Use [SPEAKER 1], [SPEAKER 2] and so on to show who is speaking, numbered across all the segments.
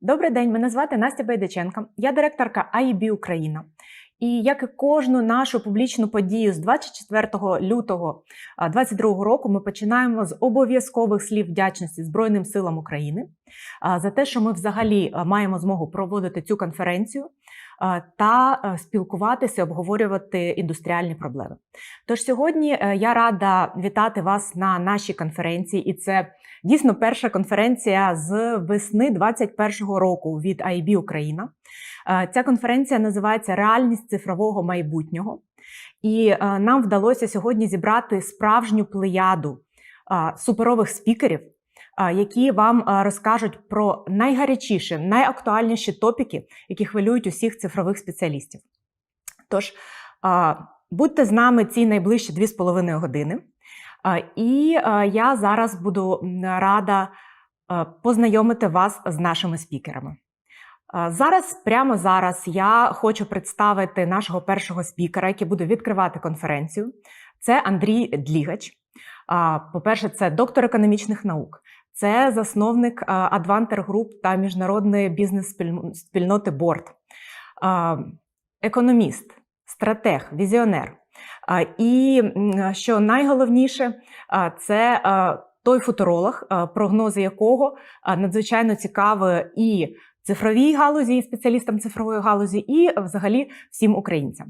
[SPEAKER 1] Добрий день, мене звати Настя Байдаченка. Я директорка AIB Україна. І як і кожну нашу публічну подію з 24 лютого 2022 року, ми починаємо з обов'язкових слів вдячності Збройним силам України за те, що ми взагалі маємо змогу проводити цю конференцію та спілкуватися, обговорювати індустріальні проблеми. Тож сьогодні е, я рада вітати вас на нашій конференції, і це дійсно перша конференція з весни 2021 року від AIB Україна. Е, Ця конференція називається Реальність цифрового майбутнього. І е, нам вдалося сьогодні зібрати справжню плеяду е, суперових спікерів, які вам розкажуть про найгарячіші, найактуальніші топіки, які хвилюють усіх цифрових спеціалістів. Тож будьте з нами ці найближчі 2,5 години. І е, я зараз буду рада е, познайомити вас з нашими спікерами. Е, Зараз, прямо зараз, я хочу представити нашого першого спікера, який буде відкривати конференцію. Це Андрій Длігач. По-перше, це доктор економічних наук, це засновник Advanter Group та міжнародної бізнес-спільноти Борт, економіст, стратег, візіонер. І що найголовніше, це той футуролог, прогнози якого надзвичайно цікаві і цифровій галузі, і спеціалістам цифрової галузі, і взагалі всім українцям.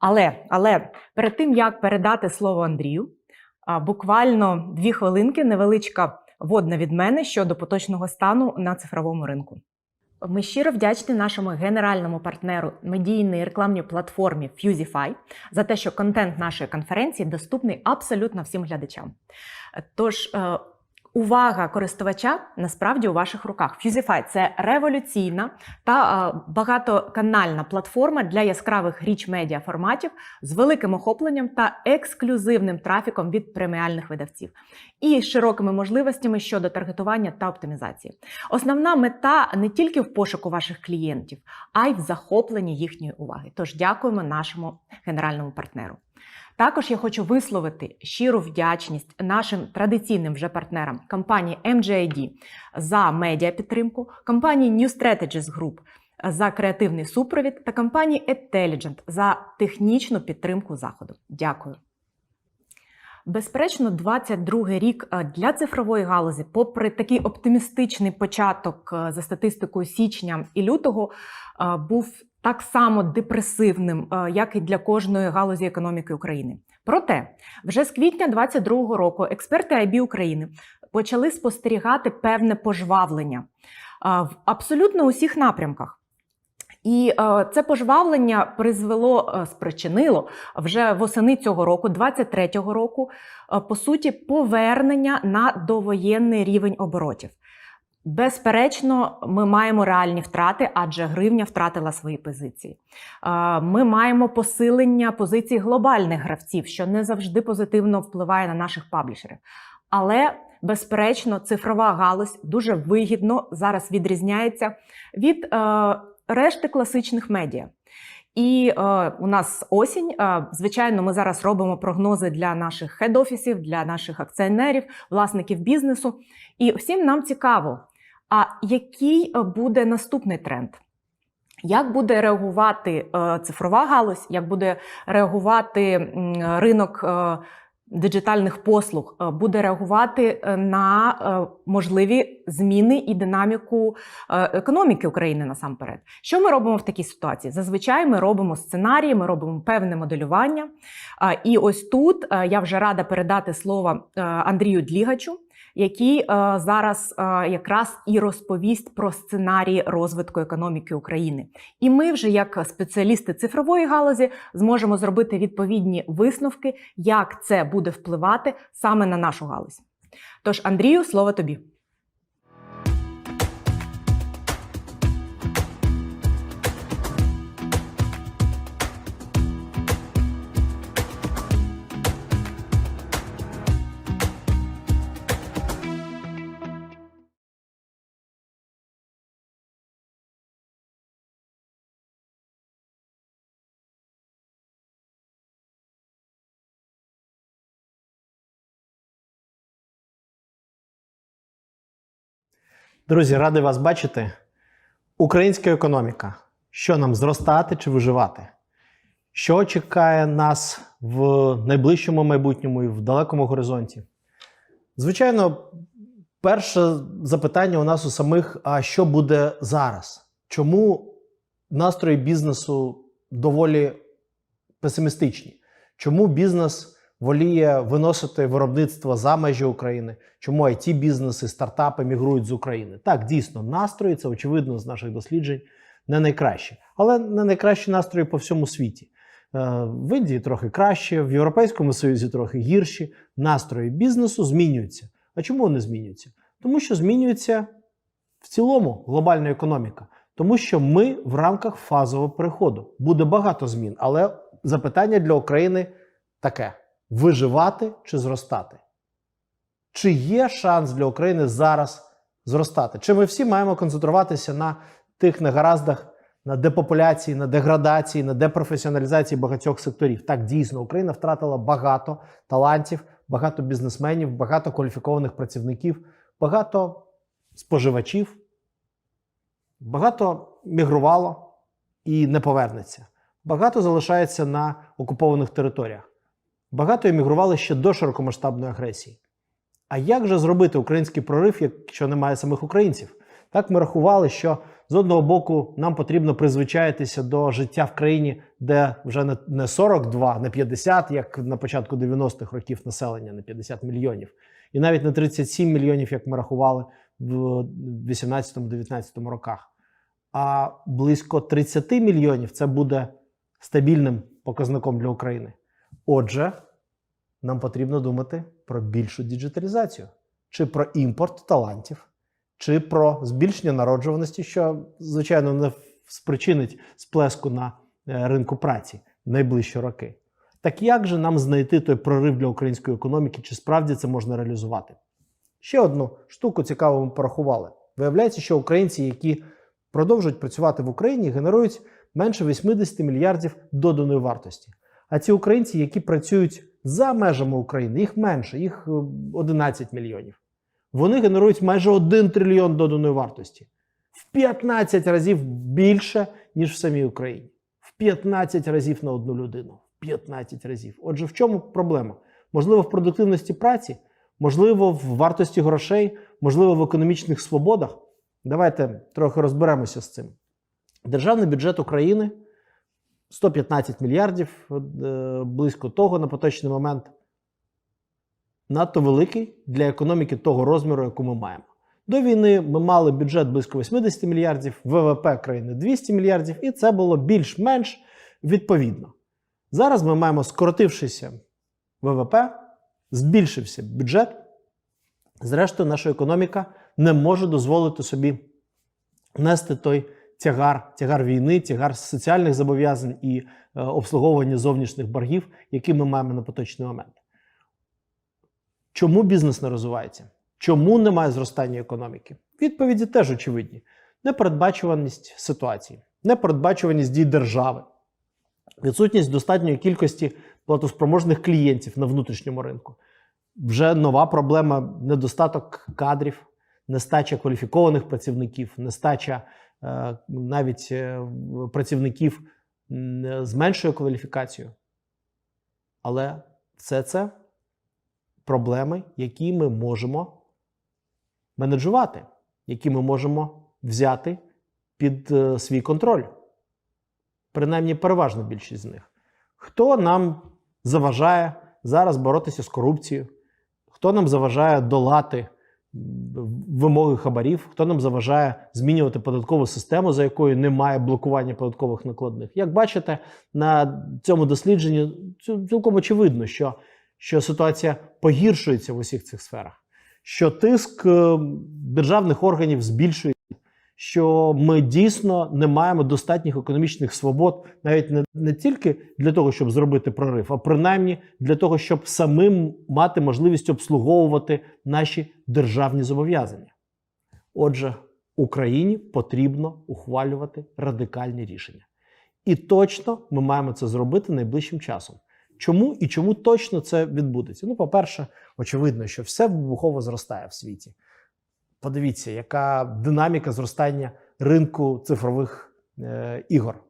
[SPEAKER 1] Але, але перед тим як передати слово Андрію, буквально дві хвилинки, невеличка водна від мене щодо поточного стану на цифровому ринку. Ми щиро вдячні нашому генеральному партнеру медійної рекламній платформі Fusify за те, що контент нашої конференції доступний абсолютно всім глядачам. Тож е, увага користувача насправді у ваших руках. Fusify – це революційна та багатоканальна платформа для яскравих річ медіа форматів з великим охопленням та ексклюзивним трафіком від преміальних видавців і широкими можливостями щодо таргетування та оптимізації. Основна мета не тільки в пошуку ваших клієнтів, а й в захопленні їхньої уваги. Тож дякуємо нашому генеральному партнеру. Також я хочу висловити щиру вдячність нашим традиційним вже партнерам компанії MJID за медіапідтримку, компанії New Strategies Group за креативний супровід та компанії Intelligent за технічну підтримку заходу. Дякую. Безперечно, 22 рік е, для цифрової галузі, попри такий оптимістичний початок е, за статистикою січня і лютого, е, був так само депресивним, е, як і для кожної галузі економіки України. Проте, вже з квітня 2022 року експерти IB України почали спостерігати певне пожвавлення е, в абсолютно усіх напрямках. І е, це пожвавлення призвело, спричинило вже восени цього року, 23-го року, по суті, повернення на довоєнний рівень оборотів. Безперечно, ми маємо реальні втрати, адже гривня втратила свої позиції. Ми маємо посилення позицій глобальних гравців, що не завжди позитивно впливає на наших паблішерів. Але безперечно, цифрова галузь дуже вигідно зараз відрізняється від е, решти класичних медіа. І е, у нас осінь. Е, звичайно, ми зараз робимо прогнози для наших хед-офісів, для наших акціонерів, власників бізнесу. І всім нам цікаво, а який е, буде наступний тренд? Як буде реагувати е, цифрова галузь, як буде реагувати ринок е, диджитальних послуг, буде реагувати на можливі зміни і динаміку економіки України насамперед? Що ми робимо в такій ситуації? Зазвичай ми робимо сценарії, ми робимо певне моделювання. І ось тут я вже рада передати слово Андрію Длігачу, який е, зараз е, якраз і розповість про сценарії розвитку економіки України. І ми, вже як спеціалісти цифрової галузі, зможемо зробити відповідні висновки, як це буде впливати саме на нашу галузь. Тож, Андрію, слово тобі.
[SPEAKER 2] Друзі, радий вас бачити. Українська економіка. Що нам зростати чи виживати? Що чекає нас в найближчому майбутньому і в далекому горизонті? Звичайно, перше запитання у нас у самих: а що буде зараз? Чому настрої бізнесу доволі песимістичні? Чому бізнес воліє виносити виробництво за межі України? Чому it бізнеси, стартапи мігрують з України? Так, дійсно, настрої це очевидно з наших досліджень не найкращі, але не найкращі настрої по всьому світі. Е, В Індії трохи краще, в Європейському Союзі трохи гірші. Настрої бізнесу змінюються. А чому вони змінюються? Тому що змінюється в цілому глобальна економіка. Тому що ми в рамках фазового переходу. Буде багато змін, але запитання для України таке: виживати чи зростати? Чи є шанс для України зараз зростати? Чи ми всі маємо концентруватися на тих негараздах, на депопуляції, на деградації, на депрофесіоналізації багатьох секторів? Так, дійсно, Україна втратила багато талантів, багато бізнесменів, багато кваліфікованих працівників, багато споживачів, багато мігрувало і не повернеться. Багато залишається на окупованих територіях. Багато емігрували ще до широкомасштабної агресії. А як же зробити український прорив, якщо немає самих українців? Так ми рахували, що з одного боку нам потрібно призвичаїтися до життя в країні, де вже не- не 42, не 50, як на початку 90-х років населення, не 50 мільйонів, і навіть не 37 мільйонів, як ми рахували в 18-19 роках. А близько 30 мільйонів це буде стабільним показником для України. Отже, нам потрібно думати про більшу діджиталізацію, чи про імпорт талантів, чи про збільшення народжуваності, що, звичайно, не спричинить сплеску на е, ринку праці в найближчі роки. Так як же нам знайти той прорив для української економіки, чи справді це можна реалізувати? Ще одну штуку цікаву ми порахували. Виявляється, що українці, які продовжують працювати в Україні, генерують менше 80 мільярдів доданої вартості. А ці українці, які працюють за межами України, їх менше, їх е, 11 мільйонів. Вони генерують майже 1 трильйон доданої вартості. В 15 разів більше, ніж в самій Україні. В 15 разів на одну людину. В 15 разів. Отже, в чому проблема? Можливо, в продуктивності праці, можливо, в вартості грошей, можливо, в економічних свободах. Давайте трохи розберемося з цим. Державний бюджет України 115 мільярдів, е, близько того на поточний момент. Надто великий для економіки того розміру, яку ми маємо. До війни ми мали бюджет близько 80 мільярдів, ВВП країни 200 мільярдів, і це було більш-менш відповідно. Зараз ми маємо скоротившися ВВП, збільшився бюджет. Зрештою, наша економіка не може дозволити собі нести той тягар, тягар війни, тягар соціальних зобов'язань і е, обслуговування зовнішніх боргів, які ми маємо на поточний момент. Чому бізнес не розвивається? Чому немає зростання економіки? Відповіді теж очевидні: непередбачуваність ситуації, непередбачуваність дій держави, відсутність достатньої кількості платоспроможних клієнтів на внутрішньому ринку. Вже нова проблема недостаток кадрів, нестача кваліфікованих працівників, нестача навіть е, працівників з меншою кваліфікацією. Але все це проблеми, які ми можемо менеджувати, які ми можемо взяти під е, свій контроль. Принаймні, переважна більшість з них. Хто нам заважає зараз боротися з корупцією? Хто нам заважає долати вимоги хабарів? Хто нам заважає змінювати податкову систему, за якою немає блокування податкових накладних? Як бачите, на цьому дослідженні цілком очевидно, що, що ситуація погіршується в усіх цих сферах, що тиск е, державних органів збільшується. Що ми дійсно не маємо достатніх економічних свобод, навіть не, не тільки для того, щоб зробити прорив, а принаймні для того, щоб самим мати можливість обслуговувати наші державні зобов'язання. Отже, Україні потрібно ухвалювати радикальні рішення. І точно ми маємо це зробити найближчим часом. Чому і чому точно це відбудеться? Ну, по-перше, очевидно, що все вибухово зростає в світі. Подивіться, яка динаміка зростання ринку цифрових е, ігор,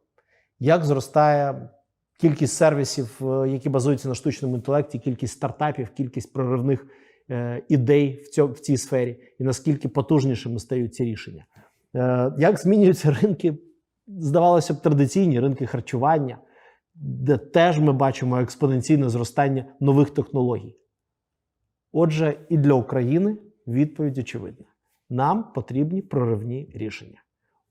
[SPEAKER 2] як зростає кількість сервісів, е, які базуються на штучному інтелекті, кількість стартапів, кількість проривних е, ідей в, цьо, в цій сфері, і наскільки потужнішими стають ці рішення. Е, як змінюються ринки, здавалося б, традиційні ринки харчування, де теж ми бачимо експоненційне зростання нових технологій. Отже, і для України відповідь очевидна: нам потрібні проривні рішення.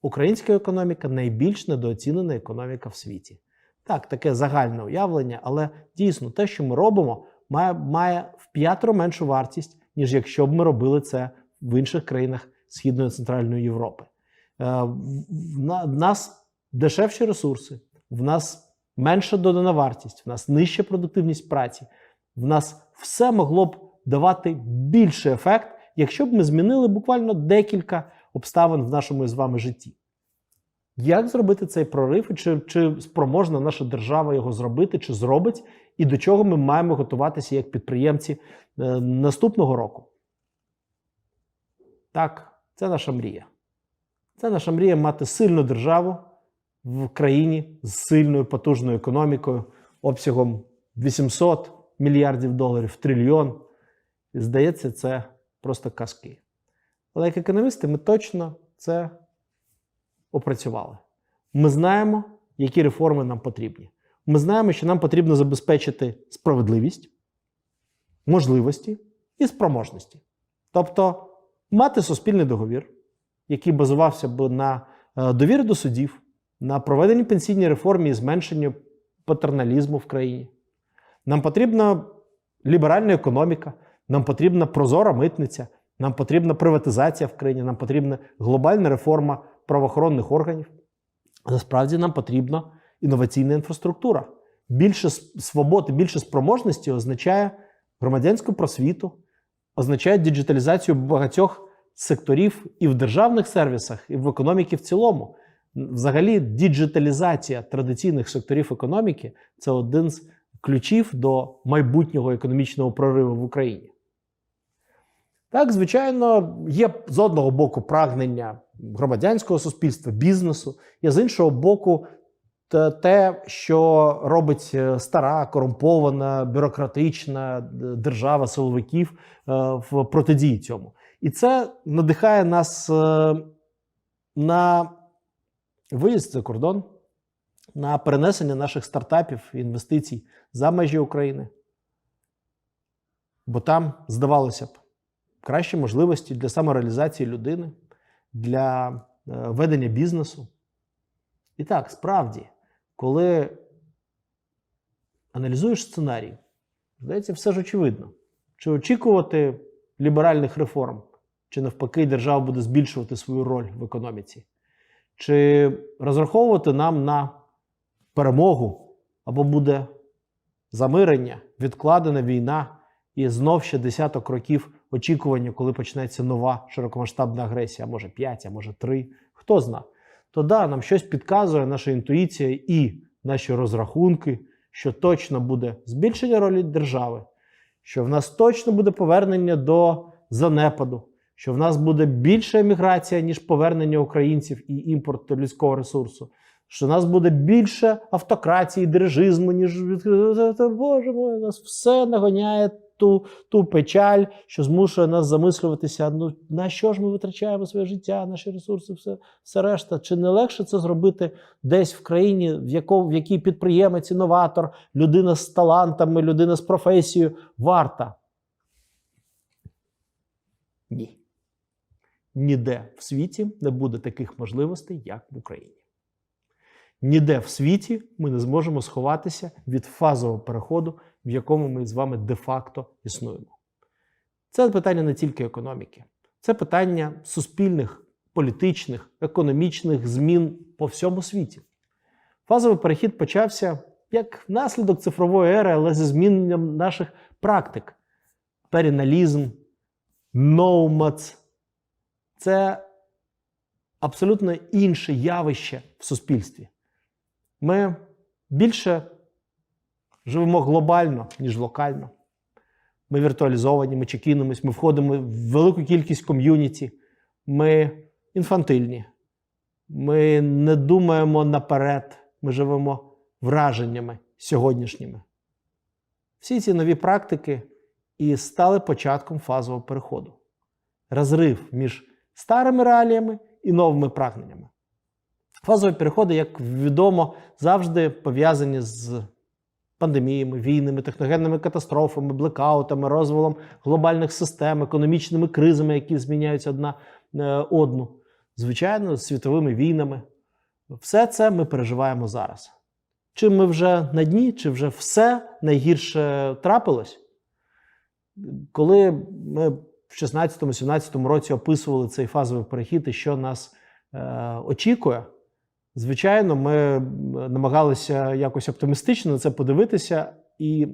[SPEAKER 2] Українська економіка найбільш недооцінена економіка в світі. Так, таке загальне уявлення, але дійсно те, що ми робимо, має, має в п'ятеро меншу вартість, ніж якщо б ми робили це в інших країнах Східної і Центральної Європи. Е, в в нас дешевші ресурси, в нас менша додана вартість, в нас нижча продуктивність праці, в нас все могло б давати більший ефект, якщо б ми змінили буквально декілька обставин в нашому з вами житті. Як зробити цей прорив, і чи, чи спроможна наша держава його зробити, чи зробить, і до чого ми маємо готуватися як підприємці е, наступного року? Так, це наша мрія. Це наша мрія мати сильну державу в країні з сильною потужною економікою, обсягом 800 мільярдів доларів, трильйон. І здається, це просто казки. Але як економісти, ми точно це опрацювали. Ми знаємо, які реформи нам потрібні. Ми знаємо, що нам потрібно забезпечити справедливість, можливості і спроможності. Тобто мати суспільний договір, який базувався б на е, довірі до судів, на проведенні пенсійній реформі і зменшенню патерналізму в країні. Нам потрібна ліберальна економіка, нам потрібна прозора митниця, нам потрібна приватизація в країні, нам потрібна глобальна реформа правоохоронних органів. Насправді нам потрібна інноваційна інфраструктура. Більше свободи, більше спроможності означає громадянську просвіту, означає діджиталізацію багатьох секторів і в державних сервісах, і в економіці в цілому. Взагалі, діджиталізація традиційних секторів економіки це один з ключів до майбутнього економічного прориву в Україні. Так, звичайно, є з одного боку прагнення громадянського суспільства, бізнесу, є з іншого боку, те- що робить е, стара, корумпована, бюрократична держава силовиків е, в протидії цьому. І це надихає нас е, на виїзд за кордон, на перенесення наших стартапів, інвестицій за межі України. Бо там, здавалося б, кращі можливості для самореалізації людини, для е, ведення бізнесу. І так, справді, коли аналізуєш сценарій, здається, все ж очевидно. Чи очікувати ліберальних реформ, чи навпаки, держава буде збільшувати свою роль в економіці, чи розраховувати нам на перемогу, або буде замирення, відкладена війна і знов ще десяток років очікування, коли почнеться нова широкомасштабна агресія, може 5, а може 3, хто зна. То да, нам щось підказує наша інтуїція і наші розрахунки, що точно буде збільшення ролі держави, що в нас точно буде повернення до занепаду, що в нас буде більша еміграція, ніж повернення українців і імпорт людського ресурсу, що в нас буде більше автократії, дирижизму, ніж Боже мой, нас все нагоняє ту, ту печаль, що змушує нас замислюватися, ну на що ж ми витрачаємо своє життя, наші ресурси, все, все решта. Чи не легше це зробити десь в країні, в, яко, в якій підприємець, інноватор, людина з талантами, людина з професією варта? Ні. Ніде в світі не буде таких можливостей, як в Україні. Ніде в світі ми не зможемо сховатися від фазового переходу, в якому ми з вами де-факто існуємо. Це питання не тільки економіки, це питання суспільних, політичних, економічних змін по всьому світі. Фазовий перехід почався як наслідок цифрової ери, але зі зміненням наших практик. Періналізм, ноумац це абсолютно інше явище в суспільстві. Ми більше живемо глобально, ніж локально. Ми віртуалізовані, ми чекінимось, ми входимо в велику кількість ком'юніті, ми інфантильні, Ми не думаємо наперед, ми живемо враженнями сьогоднішніми. Всі ці нові практики і стали початком фазового переходу. Розрив між старими реаліями і новими прагненнями. Фазові переходи, як відомо, завжди пов'язані з пандеміями, війнами, техногенними катастрофами, блекаутами, розвалом глобальних систем, економічними кризами, які зміняються одна е, одну, звичайно, світовими війнами. Все це ми переживаємо зараз. Чи ми вже на дні, чи вже все найгірше трапилось? Коли ми в 16-17 році описували цей фазовий перехід і що нас е, очікує, звичайно, ми намагалися якось оптимістично на це подивитися, і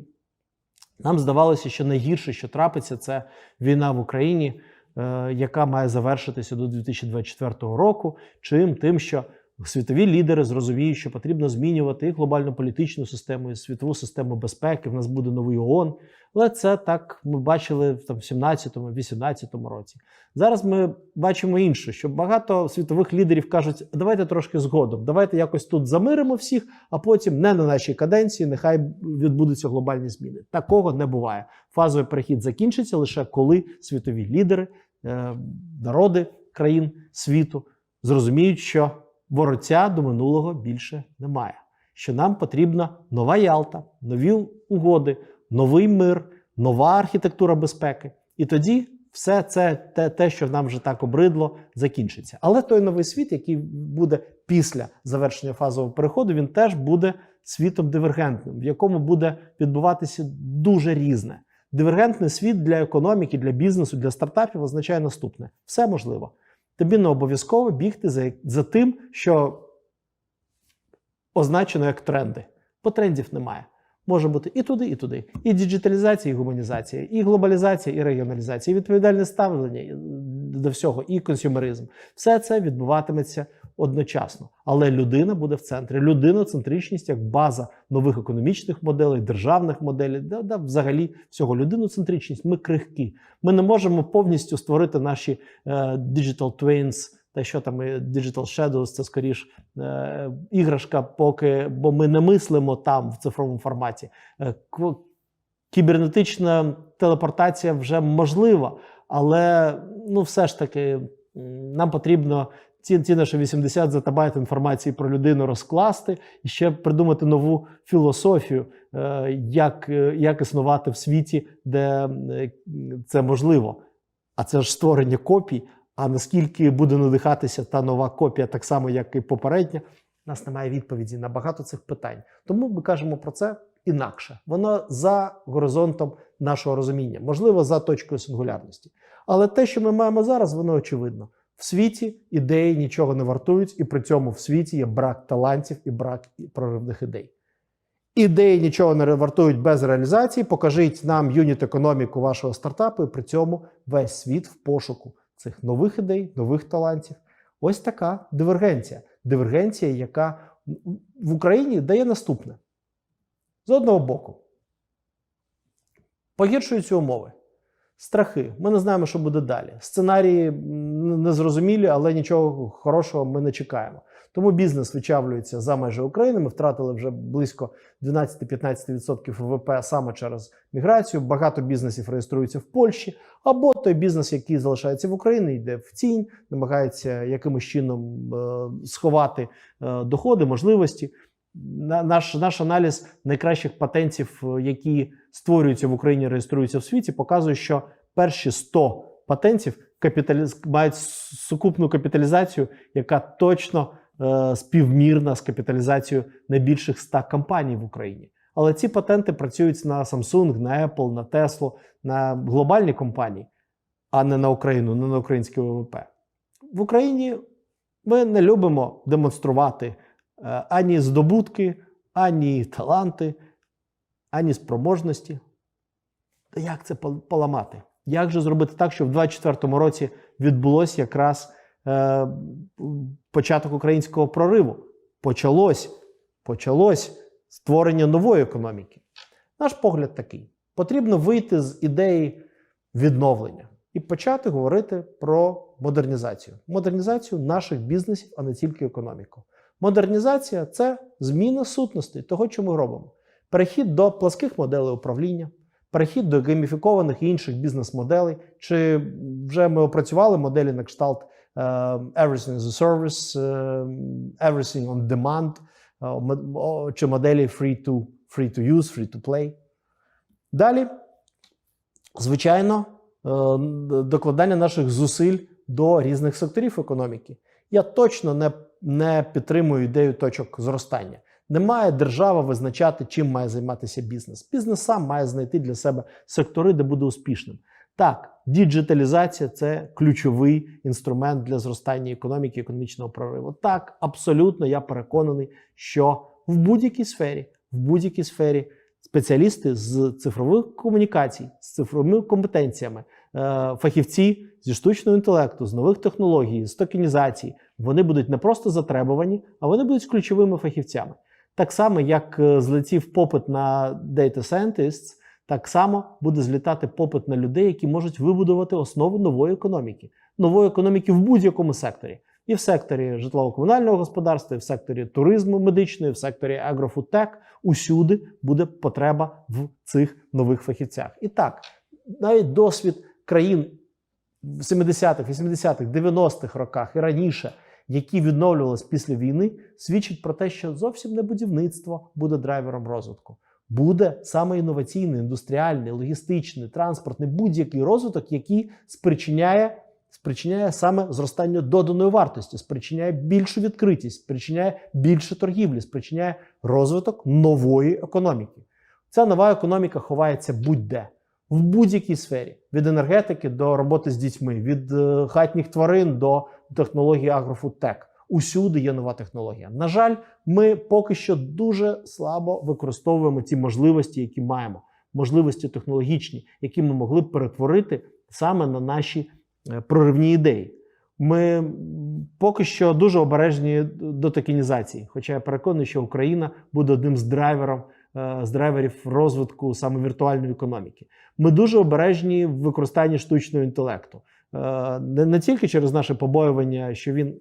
[SPEAKER 2] нам здавалося, що найгірше, що трапиться, це війна в Україні, е, яка має завершитися до 2024 року. Чим тим, що світові лідери зрозуміють, що потрібно змінювати і глобальну політичну систему, і світову систему безпеки. В нас буде новий ООН. Але це так ми бачили в там 17-18 році. Зараз ми бачимо інше, що багато світових лідерів кажуть, давайте трошки згодом, давайте якось тут замиримо всіх, а потім не на нашій каденції, нехай відбудуться глобальні зміни. Такого не буває. Фазовий перехід закінчиться лише коли світові лідери, е, народи країн світу зрозуміють, що вороття до минулого більше немає. Що нам потрібна нова Ялта, нові угоди, новий мир, нова архітектура безпеки. І тоді все це те, те, що нам вже так обридло, закінчиться. Але той новий світ, який буде після завершення фазового переходу, він теж буде світом дивергентним, в якому буде відбуватися дуже різне. Дивергентний світ для економіки, для бізнесу, для стартапів означає наступне: все можливо. Тобі не обов'язково бігти за, за тим, що означено як тренди, бо трендів немає. Може бути і туди, і туди. І діджиталізація, і гуманізація, і глобалізація, і регіоналізація, і відповідальне ставлення до всього, і консюмеризм. Все це відбуватиметься одночасно. Але людина буде в центрі. Людиноцентричність як база нових економічних моделей, державних моделей, да, да, взагалі всього. Людиноцентричність. Ми крихкі. Ми не можемо повністю створити наші е, digital twins, та що там і Digital Shadows, це скоріш е, іграшка, поки, бо ми не мислимо там в цифровому форматі. Е, кібернетична телепортація вже можлива, але ну, все ж таки нам потрібно ці, ці наші 80 зетабайт інформації про людину розкласти і ще придумати нову філософію, е, як, е, як існувати в світі, де е, це можливо. А це ж створення копій. А наскільки буде надихатися та нова копія, так само, як і попередня, у нас немає відповіді на багато цих питань. Тому ми кажемо про це інакше. Воно за горизонтом нашого розуміння, можливо, за точкою сингулярності. Але те, що ми маємо зараз, воно очевидно. В світі ідеї нічого не вартують, і при цьому в світі є брак талантів і брак проривних ідей. Ідеї нічого не вартують без реалізації. Покажіть нам юніт економіку вашого стартапу, і при цьому весь світ в пошуку цих нових ідей, нових талантів. Ось така дивергенція. Дивергенція, яка в Україні дає наступне. З одного боку, погіршуються умови, страхи. Ми не знаємо, що буде далі. Сценарії незрозумілі, але нічого хорошого ми не чекаємо. Тому бізнес вичавлюється за межі України. Ми втратили вже близько 12-15% ВВП саме через міграцію. Багато бізнесів реєструються в Польщі, або той бізнес, який залишається в Україні, йде в тінь, намагається якимось чином е, сховати е, доходи, можливості. На- Наш, наш аналіз найкращих патентів, е, які створюються в Україні, реєструються в світі, показує, що перші 100 патентів капіталіз... мають сукупну капіталізацію, яка точно е, співмірна з капіталізацією найбільших 100 компаній в Україні. Але ці патенти працюють на Samsung, на Apple, на Tesla, на глобальні компанії, а не на Україну, не на українське ВВП. В Україні ми не любимо демонструвати е, ані здобутки, ані таланти, ані спроможності. Та як це поламати? Як же зробити так, щоб в 2024 році відбулося якраз е, початок українського прориву? Почалось, почалось створення нової економіки. Наш погляд такий: потрібно вийти з ідеї відновлення і почати говорити про модернізацію. Модернізацію наших бізнесів, а не тільки економіку. Модернізація це зміна сутностей того, що ми робимо. Перехід до пласких моделей управління, перехід до гейміфікованих і інших бізнес-моделей. Чи вже ми опрацювали моделі на кшталт е, Everything as a Service, е, Everything on Demand, е, чи моделі Free to, free to Use, Free to Play. Далі, звичайно, докладання наших зусиль до різних секторів економіки. Я точно не, не підтримую ідею точок зростання. Не має держава визначати, чим має займатися бізнес. Бізнес сам має знайти для себе сектори, де буде успішним. Так, діджиталізація це ключовий інструмент для зростання економіки, економічного прориву. Так, абсолютно я переконаний, що в будь-якій сфері, в будь-якій сфері спеціалісти з цифрових комунікацій, з цифровими компетенціями, е, фахівці зі штучного інтелекту, з нових технологій, з токенізації, вони будуть не просто затребувані, а вони будуть ключовими фахівцями. Так само, як е, злетів попит на Data Scientists, так само буде злітати попит на людей, які можуть вибудувати основу нової економіки, нової економіки в будь-якому секторі. І в секторі житлово-комунального господарства, і в секторі туризму медичної, в секторі агрофудтек. Усюди буде потреба в цих нових фахівцях. І так, навіть досвід країн в 70-х, 80-х, 90-х роках і раніше, які відновлювалися після війни, свідчить про те, що зовсім не будівництво буде драйвером розвитку. Буде саме інноваційний, індустріальний, логістичний, транспортний, будь-який розвиток, який спричиняє, спричиняє саме зростання доданої вартості, спричиняє більшу відкритість, спричиняє більше торгівлі, спричиняє розвиток нової економіки. Ця нова економіка ховається будь-де. В будь-якій сфері від енергетики до роботи з дітьми, від е, хатніх тварин до технології агрофудтек. Усюди є нова технологія. На жаль, ми поки що дуже слабо використовуємо ті можливості, які маємо, можливості технологічні, які ми могли б перетворити саме на наші е, проривні ідеї. Ми поки що дуже обережні до токенізації, хоча я переконаний, що Україна буде одним з драйверів, з драйверів розвитку саме віртуальної економіки. Ми дуже обережні в використанні штучного інтелекту. Е, Не, не тільки через наше побоювання, що він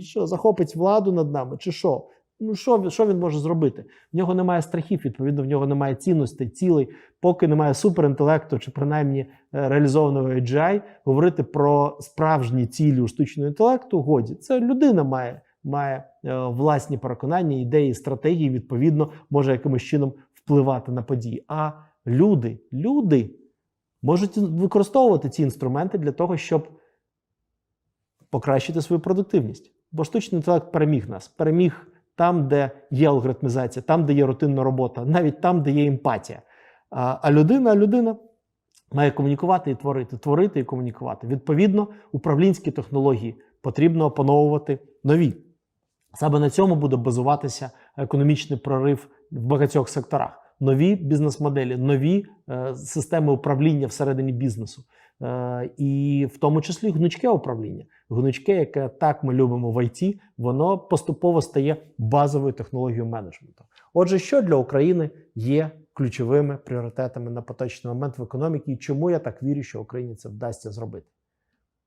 [SPEAKER 2] що, захопить владу над нами, чи що. Ну, що, що він може зробити? В нього немає страхів, відповідно, в нього немає цінностей, цілей, поки немає суперінтелекту чи принаймні е, реалізованого AGI, говорити про справжні цілі у штучного інтелекту годі. Це людина має, має е, власні переконання, ідеї, стратегії, відповідно, може якимось чином впливати на події. А люди, люди можуть використовувати ці інструменти для того, щоб покращити свою продуктивність. Бо штучний інтелект переміг нас, переміг там, де є алгоритмізація, там, де є рутинна робота, навіть там, де є емпатія. А, а людина, людина має комунікувати і творити, творити і комунікувати. Відповідно, управлінські технології потрібно опановувати нові. Саме на цьому буде базуватися економічний прорив в багатьох секторах. Нові бізнес-моделі, нові е, системи управління всередині бізнесу, е, і в тому числі гнучке управління. Гнучке, яке так ми любимо в ІТ, воно поступово стає базовою технологією менеджменту. Отже, що для України є ключовими пріоритетами на поточний момент в економіці, і чому я так вірю, що Україні це вдасться зробити?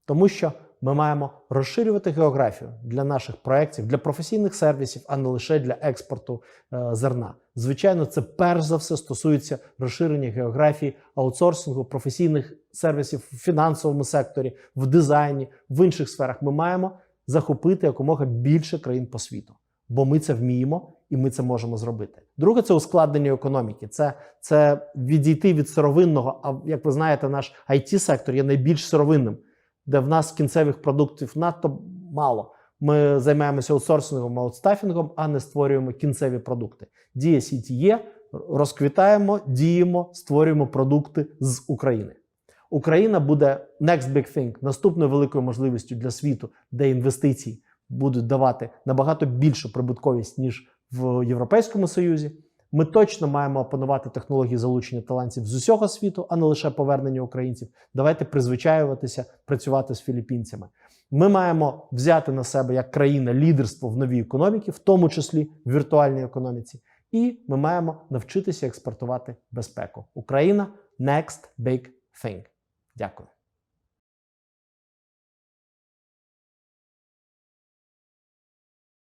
[SPEAKER 2] Тому що ми маємо розширювати географію для наших проєктів, для професійних сервісів, а не лише для експорту е, зерна. Звичайно, це перш за все стосується розширення географії аутсорсингу, професійних сервісів в фінансовому секторі, в дизайні, в інших сферах. Ми маємо захопити якомога більше країн по світу, бо ми це вміємо і ми це можемо зробити. Друге, це ускладнення економіки. Це, це відійти від сировинного. А як ви знаєте, наш it сектор є найбільш сировинним де в нас кінцевих продуктів надто мало. Ми займаємося аутсорсингом, аутстафінгом, а не створюємо кінцеві продукти. Дія Сіті є, розквітаємо, діємо, створюємо продукти з України. Україна буде next big thing, наступною великою можливістю для світу, де інвестиції будуть давати набагато більшу прибутковість ніж в Європейському Союзі. Ми точно маємо опанувати технології залучення талантів з усього світу, а не лише повернення українців. Давайте призвичаюватися працювати з філіппінцями. Ми маємо взяти на себе як країна лідерство в новій економіці, в тому числі в віртуальній економіці. І ми маємо навчитися експортувати безпеку. Україна next big thing. Дякую.